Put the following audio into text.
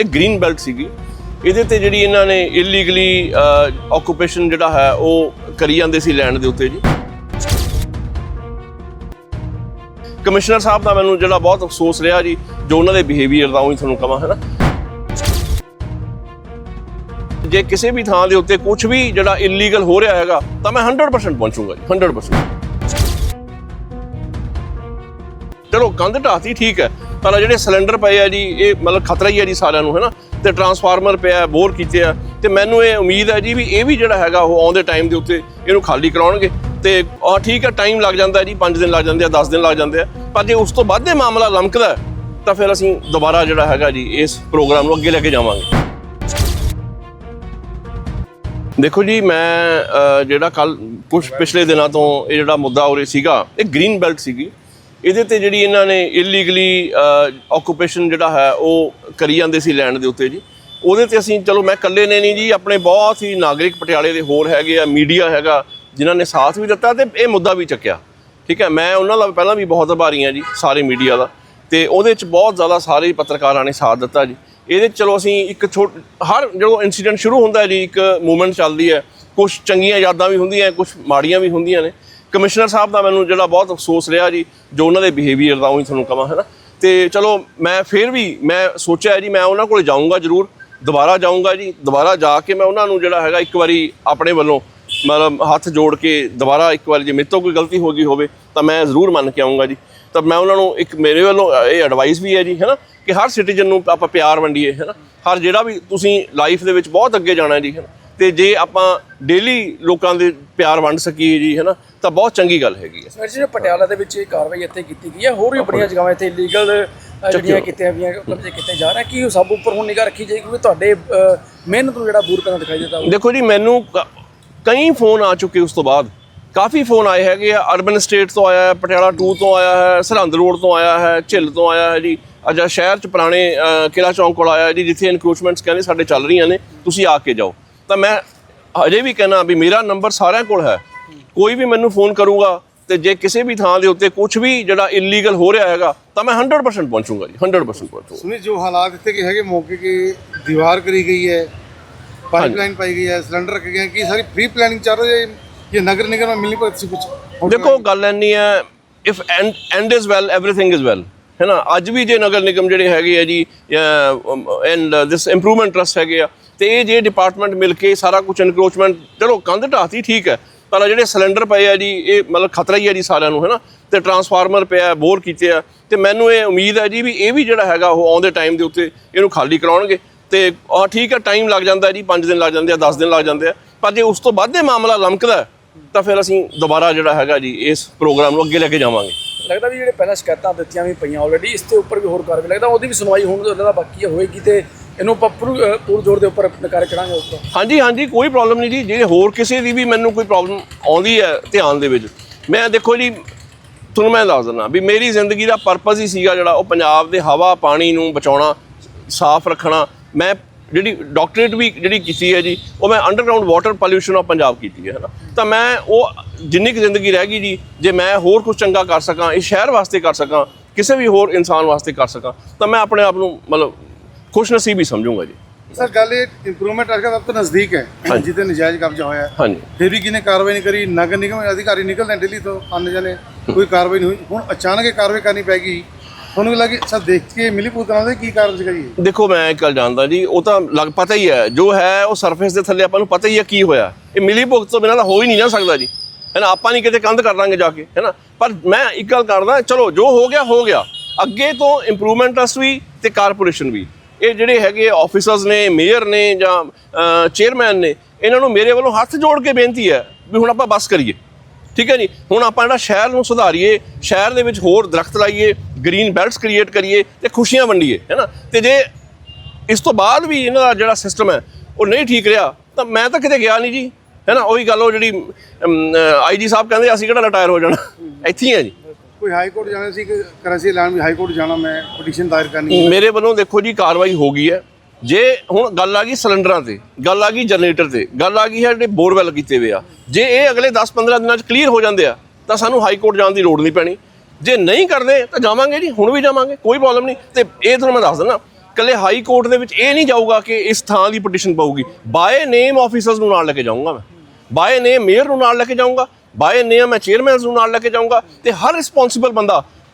ਇਹ green belt ਸੀਗੀ। ਇਹਦੇ ਤੇ ਜਿਹੜੀ ਇਹਨਾਂ ਨੇ ਇਲੀਗਲੀ ਆਕੂਪੇਸ਼ਨ ਜਿਹੜਾ ਹੈ, ਉਹ ਕਰੀ ਜਾਂਦੇ ਸੀ ਲੈਂਡ ਦੇ ਉੱਤੇ ਜੀ। ਕਮਿਸ਼ਨਰ ਸਾਹਿਬ ਦਾ ਮੈਨੂੰ ਜਿਹੜਾ ਬਹੁਤ ਅਫਸੋਸ ਰਿਹਾ ਜੀ, ਜੋ ਉਹਨਾਂ ਦੇ ਬਿਹੇਵੀਅਰ ਦਾ, ਉਹ ਤੁਹਾਨੂੰ ਕਹਾਂ ਹੈ ਨਾ। ਜੇ ਕਿਸੇ ਵੀ ਥਾਂ ਦੇ ਉੱਤੇ ਕੁਝ ਵੀ ਜਿਹੜਾ ਇਲੀਗਲ ਹੋ ਰਿਹਾ ਹੈਗਾ, ਤਾਂ ਮੈਂ 100% ਪਹੁੰਚੂਗਾ ਜੀ 100% ਚਲੋ, ਕੰਧ ਢਾਤੀ ਠੀਕ ਹੈ। ਪਰ ਜਿਹੜੇ ਸਿਲੰਡਰ ਪਏ ਆ ਜੀ, ਇਹ ਮਤਲਬ ਖਤਰਾ ਹੀ ਹੈ ਜੀ ਸਾਰਿਆਂ ਨੂੰ, ਹੈ ਨਾ? ਤੇ ਟਰਾਂਸਫਾਰਮਰ ਪਿਆ ਬੋਰ ਕੀਤੇ ਆ। ਤੇ ਮੈਨੂੰ ਇਹ ਉਮੀਦ ਹੈ ਜੀ ਵੀ ਇਹ ਵੀ ਜਿਹੜਾ ਹੈਗਾ ਉਹ ਆਉਂਦੇ ਟਾਈਮ ਦੇ ਉੱਤੇ ਇਹਨੂੰ ਖਾਲੀ ਕਰਾਉਣਗੇ। ਤੇ ਆ ਠੀਕ ਹੈ ਟਾਈਮ ਲੱਗ ਜਾਂਦਾ ਜੀ 5 ਦਿਨ ਲੱਗ ਜਾਂਦੇ ਆ 10 ਦਿਨ ਲੱਗ ਜਾਂਦੇ ਆ। ਪਰ ਜੇ ਉਸ ਤੋਂ ਵੱਧ ਇਹ ਮਾਮਲਾ ਲਮਕਦਾ ਤਾਂ ਫਿਰ ਅਸੀਂ ਦੁਬਾਰਾ ਜਿਹੜਾ ਹੈਗਾ ਜੀ, ਇਸ ਪ੍ਰੋਗਰਾਮ ਨੂੰ ਅੱਗੇ ਲੈ ਕੇ ਜਾਵਾਂਗੇ। ਦੇਖੋ ਜੀ, ਮੈਂ ਜਿਹੜਾ ਕੱਲ ਕੁਝ ਪਿਛਲੇ ਦਿਨਾਂ ਤੋਂ ਇਹ ਜਿਹੜਾ ਮੁੱਦਾ ਉਰੇ ਸੀਗਾ, ਇਹ ਗ੍ਰੀਨ ਬੈਲਟ ਸੀਗੀ। ਇਹਦੇ ਤੇ ਜਿਹੜੀ ਇਹਨਾਂ ਨੇ ਇਲੀਗਲੀ ਆਕੂਪੇਸ਼ਨ ਜਿਹੜਾ ਹੈ, ਉਹ ਕਰੀ ਜਾਂਦੇ ਸੀ ਲੈਂਡ ਦੇ ਉੱਤੇ ਜੀ। ਉਹਦੇ ਤੇ ਅਸੀਂ, ਚਲੋ ਮੈਂ ਇਕੱਲੇ ਨੇ ਨਹੀਂ ਜੀ, ਆਪਣੇ ਬਹੁਤ ਹੀ ਨਾਗਰਿਕ ਪਟਿਆਲੇ ਦੇ ਹੋਰ ਹੈਗੇ ਆ ਮੀਡੀਆ ਹੈਗਾ, ਜਿਨ੍ਹਾਂ ਨੇ ਸਾਥ ਵੀ ਦਿੱਤਾ ਤੇ ਇਹ ਮੁੱਦਾ ਵੀ ਚੱਕਿਆ। ਠੀਕ ਹੈ, ਮੈਂ ਉਹਨਾਂ ਦਾ ਪਹਿਲਾਂ ਵੀ ਬਹੁਤ ਆਭਾਰੀ ਹਾਂ ਜੀ, ਸਾਰੇ ਮੀਡੀਆ ਦਾ। ਤੇ ਉਹਦੇ ਚ ਬਹੁਤ ਜ਼ਿਆਦਾ ਸਾਰੇ ਪੱਤਰਕਾਰਾਂ ਨੇ ਸਾਥ ਦਿੱਤਾ ਜੀ। ਇਹਦੇ 'ਚ ਚਲੋ ਅਸੀਂ ਇੱਕ ਛੋਟ, ਹਰ ਜਦੋਂ ਇਨਸੀਡੈਂਟ ਸ਼ੁਰੂ ਹੁੰਦਾ ਜੀ, ਇੱਕ ਮੂਵਮੈਂਟ ਚੱਲਦੀ ਹੈ ਕੁਝ ਚੰਗੀਆਂ ਯਾਦਾਂ ਵੀ ਹੁੰਦੀਆਂ ਕੁਝ ਮਾੜੀਆਂ ਵੀ ਹੁੰਦੀਆਂ ਨੇ। ਕਮਿਸ਼ਨਰ ਸਾਹਿਬ ਦਾ ਮੈਨੂੰ ਜਿਹੜਾ ਬਹੁਤ ਅਫਸੋਸ ਰਿਹਾ ਜੀ, ਜੋ ਉਹਨਾਂ ਦੇ ਬਿਹੇਵੀਅਰ ਦਾ ਉਹ ਹੀ ਤੁਹਾਨੂੰ ਕਹਾਂ ਹੈ ਨਾ ਤੇ ਚਲੋ, ਮੈਂ ਫਿਰ ਵੀ, ਮੈਂ ਸੋਚਿਆ ਜੀ, ਮੈਂ ਉਹਨਾਂ ਕੋਲ ਜਾਊਂਗਾ ਜ਼ਰੂਰ, ਦੁਬਾਰਾ ਜਾਊਂਗਾ ਜੀ, ਦੁਬਾਰਾ ਜਾ ਕੇ ਮੈਂ ਉਹਨਾਂ ਨੂੰ ਜਿਹੜਾ ਹੈਗਾ ਇੱਕ ਵਾਰੀ ਆਪਣੇ ਵੱਲੋਂ ਮਤਲਬ ਹੱਥ ਜੋੜ ਕੇ ਦੁਬਾਰਾ ਇੱਕ ਵਾਰੀ ਜੇ ਮੇਰੇ ਤੋਂ ਕੋਈ ਗਲਤੀ ਹੋ ਗਈ ਹੋਵੇ, ਤਾਂ ਮੈਂ ਜ਼ਰੂਰ ਮੰਨ ਕੇ ਆਊਂਗਾ ਜੀ। ਤਾਂ ਮੈਂ ਉਹਨਾਂ ਨੂੰ ਇੱਕ ਮੇਰੇ ਵੱਲੋਂ ਇਹ ਐਡਵਾਈਸ ਵੀ ਹੈ ਜੀ, ਹੈਨਾ, ਕਿ ਹਰ ਸਿਟੀਜ਼ਨ ਨੂੰ ਆਪਾਂ ਪਿਆਰ ਵੰਡੀਏ, ਹੈਨਾ? ਹਰ ਜਿਹੜਾ ਵੀ ਤੁਸੀਂ ਲਾਈਫ ਦੇ ਵਿੱਚ ਬਹੁਤ ਅੱਗੇ ਜਾਣਾ ਹੈ ਜੀ, ਹੈਨਾ? ਤੇ ਜੇ ਆਪਾਂ ਡੇਲੀ ਲੋਕਾਂ ਦੇ ਪਿਆਰ ਵੰਡ ਸਕੀਏ ਜੀ ਹੈਨਾ ਤਾਂ ਬਹੁਤ ਚੰਗੀ ਗੱਲ ਹੈਗੀ ਹੈ। ਸਰ ਜੀ ਪਟਿਆਲਾ ਦੇ ਵਿੱਚ ਇਹ ਕਾਰਵਾਈ ਇੱਥੇ ਕੀਤੀ ਗਈ ਹੈ ਹੋਰ ਵੀ ਬੜੀਆਂ ਜਗ੍ਹਾਵਾਂ ਇੱਥੇ ਇਲੀਗਲ ਜਿਹੜੀਆਂ ਕੀਤੀਆਂ ਗਈਆਂ ਕਬਜ਼ੇ ਕੀਤੇ ਜਾ ਰਹੇ ਕੀ ਉਹ ਸਭ ਉੱਪਰ ਹੁਣ ਨਿਗਾਹ ਰੱਖੀ ਜਾਏਗੀ? ਕਿਉਂਕਿ ਤੁਹਾਡੇ ਮਿਹਨਤ ਨੂੰ ਜਿਹੜਾ ਬੂਰ ਕਰਨਾ ਦਿਖਾਈ ਦਿੱਤਾ। ਦੇਖੋ ਜੀ ਮੈਨੂੰ ਕਈ ਫੋਨ ਆ ਚੁੱਕੇ ਉਸ ਤੋਂ ਬਾਅਦ। ਕਾਫੀ ਫੋਨ ਆਏ ਹੈਗੇ ਆ। ਅਰਬਨ ਸਟੇਟ ਤੋਂ ਆਇਆ ਹੈ ਪਟਿਆਲਾ 2 ਤੋਂ ਆਇਆ ਹੈ ਸਰਹੰਦ ਰੋਡ ਤੋਂ ਆਇਆ ਹੈ ਝਿੱਲ ਤੋਂ ਆਇਆ ਹੈ ਜੀ। ਅਜਾ ਸ਼ਹਿਰ ਚ ਪੁਰਾਣੇ ਕਿਲਾ ਚੌਂਕ ਕੋਲ ਆਇਆ ਜੀ ਜਿੱਥੇ ਇਨਕਰੋਚਮੈਂਟਸ ਕਹਿੰਦੇ ਸਾਡੇ ਚੱਲ ਰਹੀਆਂ ਨੇ। ਤੁਸੀਂ ਆ ਕੇ ਜਾਓ। ਤਾਂ ਮੈਂ ਅਜੇ ਵੀ ਕਹਿਣਾ ਵੀ ਮੇਰਾ ਨੰਬਰ ਸਾਰਿਆਂ ਕੋਲ ਹੈ ਕੋਈ ਵੀ ਮੈਨੂੰ ਫੋਨ ਕਰੂਗਾ ਤੇ ਜੇ ਕਿਸੇ ਵੀ ਥਾਂ ਦੇ ਉੱਤੇ ਕੁਝ ਵੀ ਜਿਹੜਾ ਇਲੀਗਲ ਹੋ ਰਿਹਾ ਹੈਗਾ ਤਾਂ ਮੈਂ 100% ਪਹੁੰਚੂਗਾ ਜੀ 100% ਪਹੁੰਚੂਗਾ सुनिए जो हालात इतने के है मौके की दीवार करी गई है पाइपलाइन पाई गई है सिलेंडर रखे गए हैं कि सारी प्री प्लानिंग चल रही है ये नगर निगम में मिली भगत से कुछ ਦੇਖੋ ਗੱਲ ਇੰਨੀ ਹੈ if and and is well everything is well ਹੈ ਨਾ? ਅੱਜ ਵੀ ਜੇ ਨਗਰ ਨਿਗਮ ਜਿਹੜੇ ਹੈਗੇ ਆ ਜੀ ਐਂਡ ਦਿਸ ਇੰਪਰੂਵਮੈਂਟ ਟਰਸਟ ਹੈਗੇ ਆ, ਤੇ ਇਹ ਜੇ ਡਿਪਾਰਟਮੈਂਟ ਮਿਲ ਕੇ ਸਾਰਾ ਕੁਝ ਇਨਕਰੋਚਮੈਂਟ ਚਲੋ ਕੰਧ ਢਾਤੀ ਠੀਕ ਹੈ, ਪਰ ਜਿਹੜੇ ਸਿਲੰਡਰ ਪਏ ਆ ਜੀ, ਇਹ ਮਤਲਬ ਖਤਰਾ ਹੀ ਹੈ ਜੀ ਸਾਰਿਆਂ ਨੂੰ, ਹੈ ਨਾ? ਤੇ ਟਰਾਂਸਫਾਰਮਰ ਪਿਆ ਬੋਰ ਕੀਤੇ ਆ, ਤੇ ਮੈਨੂੰ ਇਹ ਉਮੀਦ ਹੈ ਜੀ ਵੀ ਇਹ ਵੀ ਜਿਹੜਾ ਹੈਗਾ ਉਹ ਆਉਂਦੇ ਟਾਈਮ ਦੇ ਉੱਤੇ ਇਹਨੂੰ ਖਾਲੀ ਕਰਾਉਣਗੇ, ਤੇ ਆ ਠੀਕ ਹੈ ਟਾਈਮ ਲੱਗ ਜਾਂਦਾ ਜੀ 5 ਦਿਨ ਲੱਗ ਜਾਂਦੇ ਆ 10 ਦਿਨ ਲੱਗ ਜਾਂਦੇ ਆ, ਪਰ ਜੇ ਉਸ ਤੋਂ ਵੱਧ ਇਹ ਮਾਮਲਾ ਲਮਕਦਾ, ਤਾਂ ਫਿਰ ਅਸੀਂ ਦੁਬਾਰਾ ਜਿਹੜਾ ਹੈਗਾ ਜੀ, ਇਸ ਪ੍ਰੋਗਰਾਮ ਨੂੰ ਅੱਗੇ ਲੈ ਕੇ ਜਾਵਾਂਗੇ। ਲੱਗਦਾ ਵੀ ਜਿਹੜੇ ਪਹਿਲਾਂ ਸ਼ਿਕਾਇਤਾਂ ਦਿੱਤੀਆਂ ਵੀ ਪਈਆਂ ਆਲਰੇਡੀ ਇਸ ਤੇ ਉੱਪਰ ਵੀ ਹੋਰ ਕਾਰਵਾਈ, ਲੱਗਦਾ ਉਹਦੀ ਵੀ ਸੁਣਵਾਈ ਹੋਣ ਤੋਂ ਲੱਗਦਾ ਬਾਕੀ ਹੋਏਗੀ ਤੇ ਇਹਨੂੰ ਆਪਾਂ ਪੂਰ ਜ਼ੋਰ ਦੇ ਉੱਪਰ ਨਕਾਰੇ ਚੜਾਂਗੇ ਉੱਪਰ ਹਾਂਜੀ ਹਾਂਜੀ, ਕੋਈ ਪ੍ਰੋਬਲਮ ਨਹੀਂ ਜੀ। ਜੇ ਹੋਰ ਕਿਸੇ ਦੀ ਵੀ ਮੈਨੂੰ ਕੋਈ ਪ੍ਰੋਬਲਮ ਆਉਂਦੀ ਹੈ ਧਿਆਨ ਦੇ ਵਿੱਚ, ਮੈਂ ਦੇਖੋ ਜੀ, ਤੁਹਾਨੂੰ ਮੈਂ ਦੱਸ ਦਿੰਦਾ ਵੀ ਮੇਰੀ ਜ਼ਿੰਦਗੀ ਦਾ ਪਰਪਸ ਹੀ ਸੀਗਾ ਜਿਹੜਾ ਉਹ ਪੰਜਾਬ ਦੇ ਹਵਾ, ਪਾਣੀ ਨੂੰ ਬਚਾਉਣਾ, ਸਾਫ਼ ਰੱਖਣਾ। ਮੈਂ ਜਿਹੜੀ ਡਾਕਟਰੇਟ ਵੀ ਜਿਹੜੀ ਕੀਤੀ ਹੈ ਜੀ, ਉਹ ਮੈਂ underground water pollution of Punjab ਕੀਤੀ ਹੈ। ਨਾ ਤਾਂ ਮੈਂ ਉਹ ਜਿੰਨੀ ਕਿ ਜ਼ਿੰਦਗੀ ਰਹਿ ਗਈ ਜੀ ਜੇ ਮੈਂ ਹੋਰ ਕੁਝ ਚੰਗਾ ਕਰ ਸਕਾਂ ਇਸ ਸ਼ਹਿਰ ਵਾਸਤੇ ਕਰ ਸਕਾਂ ਕਿਸੇ ਵੀ ਹੋਰ ਇਨਸਾਨ ਵਾਸਤੇ ਕਰ ਸਕਾਂ ਤਾਂ ਮੈਂ ਆਪਣੇ ਆਪ ਨੂੰ ਮਤਲਬ ਖੁਸ਼ ਨਸੀਬ ਹੀ ਸਮਝੂਗਾ ਜੀ। ਸਰ ਗੱਲ ਇਹ ਇੰਪਰੂਵਮੈਂਟ ਅਰਕਾ ਸਭ ਨਜ਼ਦੀਕ ਹੈ ਜਿੱਤੇ ਨਜਾਇਜ਼ ਕਬਜ਼ਾ ਹੋਇਆ ਹੈ। ਹਾਂਜੀ। ਵੀ ਕਿਨੇ ਕਾਰਵਾਈ ਨਹੀਂ ਕਰੀ ਨਗਰ ਨਿਗਮ ਅਧਿਕਾਰੀ ਨਿਕਲਦੇ ਦਿੱਲੀ ਤੋਂ ਆਉਂਦੇ ਜਾਣੇ ਕੋਈ ਕਾਰਵਾਈ ਨਹੀਂ ਹੋਈ। ਹੁਣ ਅਚਾਨਕ ਇਹ ਕਾਰਵਾਈ ਕਰਨੀ ਪੈ ਗਈ ਤੁਹਾਨੂੰ ਲੱਗੇ ਸਰ ਦੇਖ ਕੇ ਮਿਲੀ ਪੂਤਨਾ ਦੇ ਕੀ ਕਾਰਨ ਸੀਗਾ ਜੀ? ਦੇਖੋ ਮੈਂ ਇੱਕ ਗੱਲ ਜਾਣਦਾ ਜੀ ਉਹ ਤਾਂ ਲੱਗ ਪਤਾ ਹੀ ਹੈ ਜੋ ਹੈ ਉਹ ਸਰਫੇਸ ਦੇ ਥੱਲੇ ਆਪਾਂ ਨੂੰ ਪਤਾ ਹੀ ਹੈ ਕੀ ਹੋਇਆ। ਇਹ ਮਿਲੀ ਭੁਗਤ ਤੋਂ ਬਿਨਾਂ ਤਾਂ ਹੋ ਹੀ ਨਹੀਂ ਨਾ ਸਕਦਾ ਜੀ। ਹੈ ਨਾ? ਆਪਾਂ ਨਹੀਂ ਕਿਤੇ ਕੰਧ ਕਰ ਦਾਂਗੇ ਜਾ ਕੇ, ਹੈ ਨਾ? ਪਰ ਮੈਂ ਇੱਕ ਗੱਲ ਕਰਦਾ, ਚਲੋ, ਜੋ ਹੋ ਗਿਆ ਹੋ ਗਿਆ। ਅੱਗੇ ਤੋਂ ਇੰਪਰੂਵਮੈਂਟ ਟਰਸਟ ਵੀ ਤੇ ਕਾਰਪੋਰੇਸ਼ਨ ਵੀ। ਇਹ ਜਿਹੜੇ ਹੈਗੇ ਆਫੀਸਰਸ ਨੇ ਮੇਅਰ ਨੇ ਜਾਂ ਚੇਅਰਮੈਨ ਨੇ, ਇਹਨਾਂ ਨੂੰ ਮੇਰੇ ਵੱਲੋਂ ਹੱਥ ਜੋੜ ਕੇ ਬੇਨਤੀ ਹੈ ਵੀ ਹੁਣ ਆਪਾਂ ਬਸ ਕਰੀਏ। ਠੀਕ ਹੈ ਜੀ? ਹੁਣ ਆਪਾਂ ਜਿਹੜਾ ਸ਼ਹਿਰ ਨੂੰ ਸੁਧਾਰੀਏ, ਸ਼ਹਿਰ ਦੇ ਵਿੱਚ ਹੋਰ ਦਰਖਤ ਲਾਈਏ ਗ੍ਰੀਨ ਬੈਲਟਸ ਕ੍ਰੀਏਟ ਕਰੀਏ ਤੇ ਖੁਸ਼ੀਆਂ ਵੰਡੀਏ, ਹੈ ਨਾ? ਤੇ ਜੇ ਇਸ ਤੋਂ ਬਾਅਦ ਵੀ ਇਹਨਾਂ ਦਾ ਜਿਹੜਾ ਸਿਸਟਮ ਹੈ, ਉਹ ਨਹੀਂ ਠੀਕ ਰਿਹਾ, ਤਾਂ ਮੈਂ ਤਾਂ ਕਿਤੇ ਗਿਆ ਨਹੀਂ ਜੀ। ਹੈ ਨਾ ਉਹੀ ਗੱਲ ਉਹ ਜਿਹੜੀ ਆਈਜੀ ਸਾਹਿਬ ਕਹਿੰਦੇ ਅਸੀਂ ਕਿਹੜਾ ਰਿਟਾਇਰ ਹੋ ਜਾਣਾ? ਇੱਥੇ ਹੀ ਹੈ ਜੀ। ਕੋਈ ਹਾਈ ਕੋਰਟ ਜਾਣਾ ਸੀ ਕਿ ਕਰਾਚੀ ਐਲਾਨ ਵੀ ਹਾਈ ਕੋਰਟ ਜਾਣਾ ਮੈਂ ਪਟੀਸ਼ਨ ਦਾਇਰ ਕਰਨੀ ਹੈ? ਮੇਰੇ ਵੱਲੋਂ ਦੇਖੋ ਜੀ ਕਾਰਵਾਈ ਹੋ ਗਈ ਹੈ। ਜੇ ਹੁਣ ਗੱਲ ਆ ਗਈ ਸਿਲੰਡਰਾਂ ਤੇ ਗੱਲ ਆ ਗਈ ਜਨਰੇਟਰ ਤੇ ਗੱਲ ਆ ਗਈ ਹੈ ਜਿਹੜੇ ਬੋਰਵੈਲ ਕੀਤੇ ਹੋਏ ਆ। ਜੇ ਇਹ ਅਗਲੇ 10-15 ਦਿਨਾਂ 'ਚ ਕਲੀਅਰ ਹੋ ਜਾਂਦੇ ਆ ਤਾਂ ਸਾਨੂੰ ਹਾਈ ਕੋਰਟ ਜਾਣ ਦੀ ਲੋੜ ਨਹੀਂ ਪੈਣੀ। ਜੇ ਨਹੀਂ ਕਰਦੇ ਤਾਂ ਜਾਵਾਂਗੇ ਜੀ ਹੁਣ ਵੀ ਜਾਵਾਂਗੇ ਕੋਈ ਪ੍ਰੋਬਲਮ ਨਹੀਂ। ਤੇ ਇਹ ਤੁਹਾਨੂੰ ਮੈਂ ਦੱਸ ਦਿੰਦਾ ਕੱਲੇ ਹਾਈ ਕੋਰਟ ਦੇ ਵਿੱਚ ਇਹ ਨਹੀਂ ਜਾਊਗਾ ਕਿ ਇਸ ਥਾਂ ਦੀ ਪਟੀਸ਼ਨ ਪਾਊਗੀ। ਬਾਏ ਨੇਮ ਆਫੀਸਰਸ ਨੂੰ ਨਾਲ ਲੈ ਕੇ ਜਾਊਂਗਾ ਮੈਂ। ਬਾਏ ਨੇਮ ਮੇਅਰ ਨੂੰ ਨਾਲ ਲੈ ਕੇ ਜਾਊਂਗਾ। ਬਾਏ ਨੇਮ ਮੈਂ ਚੇਅਰਮੈਨਸ ਨੂੰ ਨਾਲ ਲੈ ਕੇ ਜਾਊਂਗਾ ਤੇ ਹਰ ਰਿਸਪੌਂਸਿਬਲ ਬੰਦਾ